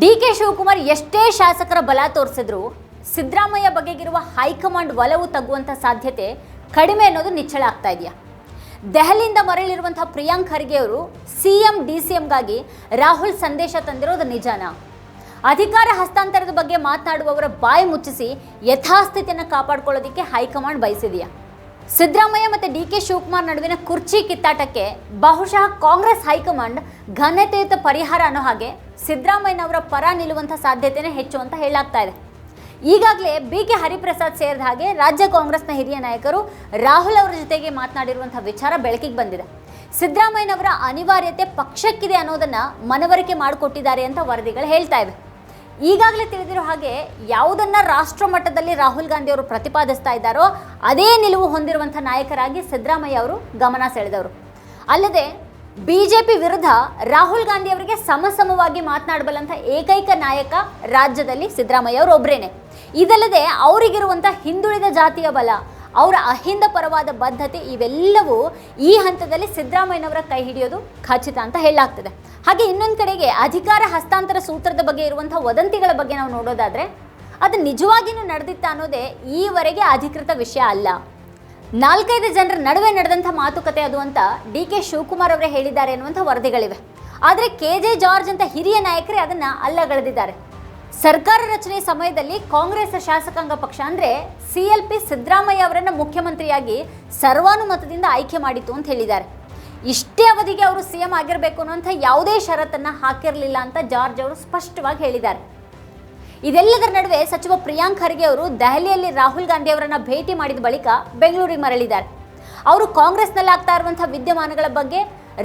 D K Shivakumar ಎಷ್ಟೇ ಶಾಸಕರ ಬಲ ತೋರಿಸಿದ್ರು ಸಿದ್ದರಾಮಯ್ಯ ಬಗೆಗಿರುವ ಹೈಕಮಾಂಡ್ ಒಲವು ತಗ್ಗುವಂಥ ಸಾಧ್ಯತೆ ಕಡಿಮೆ ಅನ್ನೋದು ನಿಚ್ಚಳ ಆಗ್ತಾ ಇದೆಯಾ? ದೆಹಲಿಯಿಂದ ಮರಳಿರುವಂಥ ಪ್ರಿಯಾಂಕ್ ಖರ್ಗೆ ಅವರು ಸಿ ಎಂ, ಡಿ ಸಿ ಎಂಗಾಗಿ ರಾಹುಲ್ ಸಂದೇಶ ತಂದಿರೋದು ನಿಜಾನಾ? ಅಧಿಕಾರ ಹಸ್ತಾಂತರದ ಬಗ್ಗೆ ಮಾತನಾಡುವವರ ಬಾಯಿ ಮುಚ್ಚಿಸಿ ಯಥಾಸ್ಥಿತಿಯನ್ನು ಕಾಪಾಡ್ಕೊಳ್ಳೋದಕ್ಕೆ ಹೈಕಮಾಂಡ್ ಬಯಸಿದೆಯಾ? ಸಿದ್ದರಾಮಯ್ಯ ಮತ್ತು ಡಿ ಕೆ ಶಿವಕುಮಾರ್ ನಡುವಿನ ಕುರ್ಚಿ ಕಿತ್ತಾಟಕ್ಕೆ ಬಹುಶಃ ಕಾಂಗ್ರೆಸ್ ಹೈಕಮಾಂಡ್ ಘನತೆಯುತ ಪರಿಹಾರ ಅನ್ನೋ ಹಾಗೆ ಸಿದ್ದರಾಮಯ್ಯನವರ ಪರ ನಿಲ್ಲುವಂಥ ಸಾಧ್ಯತೆನೇ ಹೆಚ್ಚು ಅಂತ ಹೇಳಾಗ್ತಾ ಇದೆ. ಈಗಾಗಲೇ ಬಿ ಕೆ ಹರಿಪ್ರಸಾದ್ ಸೇರಿದ ಹಾಗೆ ರಾಜ್ಯ ಕಾಂಗ್ರೆಸ್ನ ಹಿರಿಯ ನಾಯಕರು ರಾಹುಲ್ ಅವರ ಜೊತೆಗೆ ಮಾತನಾಡಿರುವಂಥ ವಿಚಾರ ಬೆಳಕಿಗೆ ಬಂದಿದೆ. ಸಿದ್ದರಾಮಯ್ಯನವರ ಅನಿವಾರ್ಯತೆ ಪಕ್ಷಕ್ಕಿದೆ ಅನ್ನೋದನ್ನು ಮನವರಿಕೆ ಮಾಡಿಕೊಟ್ಟಿದ್ದಾರೆ ಅಂತ ವರದಿಗಳು ಹೇಳ್ತಾ ಇವೆ. ಈಗಾಗಲೇ ತಿಳಿದಿರೋ ಹಾಗೆ ಯಾವುದನ್ನ ರಾಷ್ಟ್ರ ಮಟ್ಟದಲ್ಲಿ ರಾಹುಲ್ ಗಾಂಧಿ ಅವರು ಪ್ರತಿಪಾದಿಸ್ತಾ ಇದ್ದಾರೋ ಅದೇ ನಿಲುವು ಹೊಂದಿರುವಂಥ ನಾಯಕರಾಗಿ ಸಿದ್ದರಾಮಯ್ಯ ಅವರು ಗಮನ ಸೆಳೆದವರು. ಅಲ್ಲದೆ ಬಿಜೆಪಿ ವಿರುದ್ಧ ರಾಹುಲ್ ಗಾಂಧಿ ಅವರಿಗೆ ಸಮಸಮವಾಗಿ ಮಾತನಾಡಬಲ್ಲಂಥ ಏಕೈಕ ನಾಯಕ ರಾಜ್ಯದಲ್ಲಿ ಸಿದ್ದರಾಮಯ್ಯ ಅವರು ಒಬ್ಬರೇನೆ ಇದಲ್ಲದೆ ಅವರಿಗಿರುವಂಥ ಹಿಂದುಳಿದ ಜಾತಿಯ ಬಲ ಅವರ ಅಹಿಂದ ಪರವಾದ ಬದ್ಧತೆ ಇವೆಲ್ಲವೂ ಈ ಹಂತದಲ್ಲಿ ಸಿದ್ದರಾಮಯ್ಯನವರ ಕೈ ಹಿಡಿಯೋದು ಖಚಿತ ಅಂತ ಹೇಳಲಾಗ್ತದೆ. ಹಾಗೆ ಇನ್ನೊಂದು ಕಡೆಗೆ ಅಧಿಕಾರ ಹಸ್ತಾಂತರ ಸೂತ್ರದ ಬಗ್ಗೆ ಇರುವಂತಹ ವದಂತಿಗಳ ಬಗ್ಗೆ ನಾವು ನೋಡೋದಾದ್ರೆ, ಅದು ನಿಜವಾಗಿಯೂ ನಡೆದಿತ್ತ ಅನ್ನೋದೇ ಈವರೆಗೆ ಅಧಿಕೃತ ವಿಷಯ ಅಲ್ಲ. ನಾಲ್ಕೈದು ಜನರ ನಡುವೆ ನಡೆದಂಥ ಮಾತುಕತೆ ಅದು ಅಂತ ಡಿ ಕೆ ಶಿವಕುಮಾರ್ ಅವರೇ ಹೇಳಿದ್ದಾರೆ ಅನ್ನುವಂಥ ವರದಿಗಳಿವೆ. ಆದರೆ ಕೆ ಜೆ ಜಾರ್ಜ್ ಅಂತ ಹಿರಿಯ ನಾಯಕರೇ ಅದನ್ನು ಅಲ್ಲಗಳೆದಿದ್ದಾರೆ. ಸರ್ಕಾರ ರಚನೆ ಸಮಯದಲ್ಲಿ ಕಾಂಗ್ರೆಸ್ ಶಾಸಕಾಂಗ ಪಕ್ಷ ಅಂದ್ರೆ ಸಿ ಎಲ್ ಪಿ ಸಿದ್ದರಾಮಯ್ಯ ಅವರನ್ನ ಮುಖ್ಯಮಂತ್ರಿಯಾಗಿ ಸರ್ವಾನುಮತದಿಂದ ಆಯ್ಕೆ ಮಾಡಿತು ಅಂತ ಹೇಳಿದ್ದಾರೆ. ಇಷ್ಟೇ ಅವಧಿಗೆ ಅವರು ಸಿ ಎಂ ಆಗಿರಬೇಕು ಅನ್ನುವಂಥ ಯಾವುದೇ ಷರತ್ತನ್ನು ಹಾಕಿರಲಿಲ್ಲ ಅಂತ ಜಾರ್ಜ್ ಅವರು ಸ್ಪಷ್ಟವಾಗಿ ಹೇಳಿದ್ದಾರೆ. ಇದೆಲ್ಲದರ ನಡುವೆ ಸಚಿವ ಪ್ರಿಯಾಂಕ್ ಖರ್ಗೆ ಅವರು ದೆಹಲಿಯಲ್ಲಿ ರಾಹುಲ್ ಗಾಂಧಿ ಅವರನ್ನ ಭೇಟಿ ಮಾಡಿದ ಬಳಿಕ ಬೆಂಗಳೂರಿಗೆ ಮರಳಿದ್ದಾರೆ. ಅವರು ಕಾಂಗ್ರೆಸ್ನಲ್ಲಿ ಆಗ್ತಾ ಇರುವಂತಹ ವಿದ್ಯಮಾನಗಳ ಬಗ್ಗೆ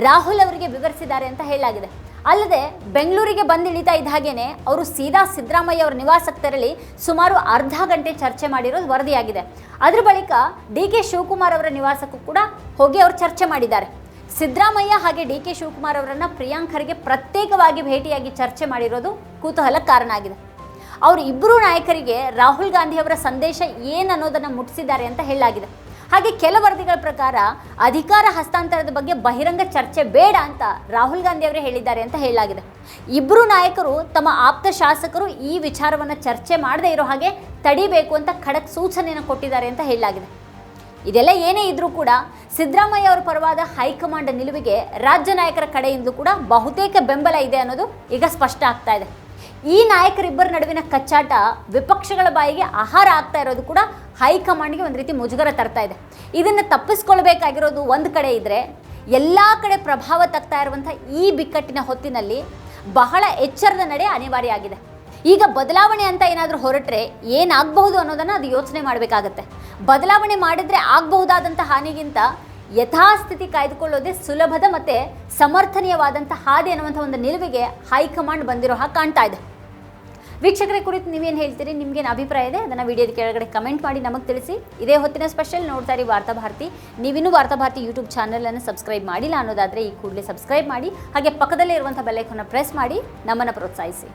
ರಾಹುಲ್ ಅವರಿಗೆ ವಿವರಿಸಿದ್ದಾರೆ ಅಂತ ಹೇಳಲಾಗಿದೆ. ಅಲ್ಲದೆ ಬೆಂಗಳೂರಿಗೆ ಬಂದಿಳಿತಾ ಇದ್ದ ಹಾಗೇನೆ ಅವರು ಸೀದಾ ಸಿದ್ದರಾಮಯ್ಯ ಅವರ ನಿವಾಸಕ್ಕೆ ತೆರಳಿ ಸುಮಾರು ಅರ್ಧ ಗಂಟೆ ಚರ್ಚೆ ಮಾಡಿರೋದು ವರದಿಯಾಗಿದೆ. ಅದ್ರ ಬಳಿಕ ಡಿ ಕೆ ಶಿವಕುಮಾರ್ ಅವರ ನಿವಾಸಕ್ಕೂ ಕೂಡ ಹೋಗಿ ಅವರು ಚರ್ಚೆ ಮಾಡಿದ್ದಾರೆ. ಸಿದ್ದರಾಮಯ್ಯ ಹಾಗೆ ಡಿ ಕೆ ಶಿವಕುಮಾರ್ ಅವರನ್ನು ಪ್ರಿಯಾಂಕರಿಗೆ ಪ್ರತ್ಯೇಕವಾಗಿ ಭೇಟಿಯಾಗಿ ಚರ್ಚೆ ಮಾಡಿರೋದು ಕುತೂಹಲ ಕಾರಣ ಆಗಿದೆ. ಅವರು ಇಬ್ಬರೂ ನಾಯಕರಿಗೆ ರಾಹುಲ್ ಗಾಂಧಿ ಅವರ ಸಂದೇಶ ಏನು ಅನ್ನೋದನ್ನು ಮುಟ್ಟಿಸಿದ್ದಾರೆ ಅಂತ ಹೇಳಲಾಗಿದೆ. ಹಾಗೆ ಕೆಲ ವರದಿಗಳ ಪ್ರಕಾರ ಅಧಿಕಾರ ಹಸ್ತಾಂತರದ ಬಗ್ಗೆ ಬಹಿರಂಗ ಚರ್ಚೆ ಬೇಡ ಅಂತ ರಾಹುಲ್ ಗಾಂಧಿ ಅವರೇ ಹೇಳಿದ್ದಾರೆ ಅಂತ ಹೇಳಲಾಗಿದೆ. ಇಬ್ಬರು ನಾಯಕರು ತಮ್ಮ ಆಪ್ತ ಶಾಸಕರು ಈ ವಿಚಾರವನ್ನು ಚರ್ಚೆ ಮಾಡದೇ ಇರೋ ಹಾಗೆ ತಡಿಬೇಕು ಅಂತ ಖಡಕ್ ಸೂಚನೆಯನ್ನು ಕೊಟ್ಟಿದ್ದಾರೆ ಅಂತ ಹೇಳಲಾಗಿದೆ. ಇದೆಲ್ಲ ಏನೇ ಇದ್ರೂ ಕೂಡ ಸಿದ್ದರಾಮಯ್ಯ ಅವರ ಪರವಾದ ಹೈಕಮಾಂಡ್ ನಿಲುವಿಗೆ ರಾಜ್ಯ ನಾಯಕರ ಕಡೆಯಿಂದಲೂ ಕೂಡ ಬಹುತೇಕ ಬೆಂಬಲ ಇದೆ ಅನ್ನೋದು ಈಗ ಸ್ಪಷ್ಟ ಆಗ್ತಾ ಇದೆ. ಈ ನಾಯಕರಿಬ್ಬರ ನಡುವಿನ ಕಚ್ಚಾಟ ವಿಪಕ್ಷಗಳ ಬಾಯಿಗೆ ಆಹಾರ ಆಗ್ತಾ ಇರೋದು ಕೂಡ ಹೈಕಮಾಂಡ್ಗೆ ಒಂದು ರೀತಿ ಮುಜುಗರ ತರ್ತಾ ಇದೆ. ಇದನ್ನು ತಪ್ಪಿಸ್ಕೊಳ್ಬೇಕಾಗಿರೋದು ಒಂದು ಕಡೆ ಇದ್ದರೆ ಎಲ್ಲ ಕಡೆ ಪ್ರಭಾವ ತಗ್ತಾ ಇರುವಂಥ ಈ ಬಿಕ್ಕಟ್ಟಿನ ಹೊತ್ತಿನಲ್ಲಿ ಬಹಳ ಎಚ್ಚರದ ನಡೆ ಅನಿವಾರ್ಯ ಆಗಿದೆ. ಈಗ ಬದಲಾವಣೆ ಅಂತ ಏನಾದರೂ ಹೊರಟ್ರೆ ಏನಾಗಬಹುದು ಅನ್ನೋದನ್ನು ಅದು ಯೋಚನೆ ಮಾಡಬೇಕಾಗತ್ತೆ. ಬದಲಾವಣೆ ಮಾಡಿದರೆ ಆಗಬಹುದಾದಂಥ ಹಾನಿಗಿಂತ ಯಥಾಸ್ಥಿತಿ ಕಾಯ್ದುಕೊಳ್ಳೋದೇ ಸುಲಭದ ಮತ್ತು ಸಮರ್ಥನೀಯವಾದಂಥ ಹಾದಿ ಅನ್ನುವಂಥ ಒಂದು ನಿಲುವಿಗೆ ಹೈಕಮಾಂಡ್ ಬಂದಿರೋ ಹಾಗೆ ಕಾಣ್ತಾ ಇದೆ. ವೀಕ್ಷಕರ ಕುರಿತು ನೀವೇನು ಹೇಳ್ತೀರಿ? ನಿಮಗೇನು ಅಭಿಪ್ರಾಯ ಇದೆ? ಅದನ್ನು ವಿಡಿಯೋದ ಕೆಳಗಡೆ ಕಮೆಂಟ್ ಮಾಡಿ, ನಮಗೆ ತಿಳಿಸಿ. ಇದೇ ಹೊತ್ತಿನ ಸ್ಪೆಷಲ್ ನೋಡ್ತಾ ಇರಿ ವಾರ್ತಾಭಾರತಿ ನೀವಿನ್ನೂ ವಾರ್ತಾ ಭಾರತಿ ಯೂಟ್ಯೂಬ್ ಚಾನಲನ್ನು ಸಬ್ಸ್ಕ್ರೈಬ್ ಮಾಡಿಲ್ಲ ಅನ್ನೋದಾದರೆ ಈ ಕೂಡಲೇ ಸಬ್ಸ್ಕ್ರೈಬ್ ಮಾಡಿ, ಹಾಗೆ ಪಕ್ಕದಲ್ಲೇ ಇರುವಂಥ ಬೆಲ್ಲೈಕನ್ನು ಪ್ರೆಸ್ ಮಾಡಿ, ನಮ್ಮನ್ನು ಪ್ರೋತ್ಸಾಹಿಸಿ.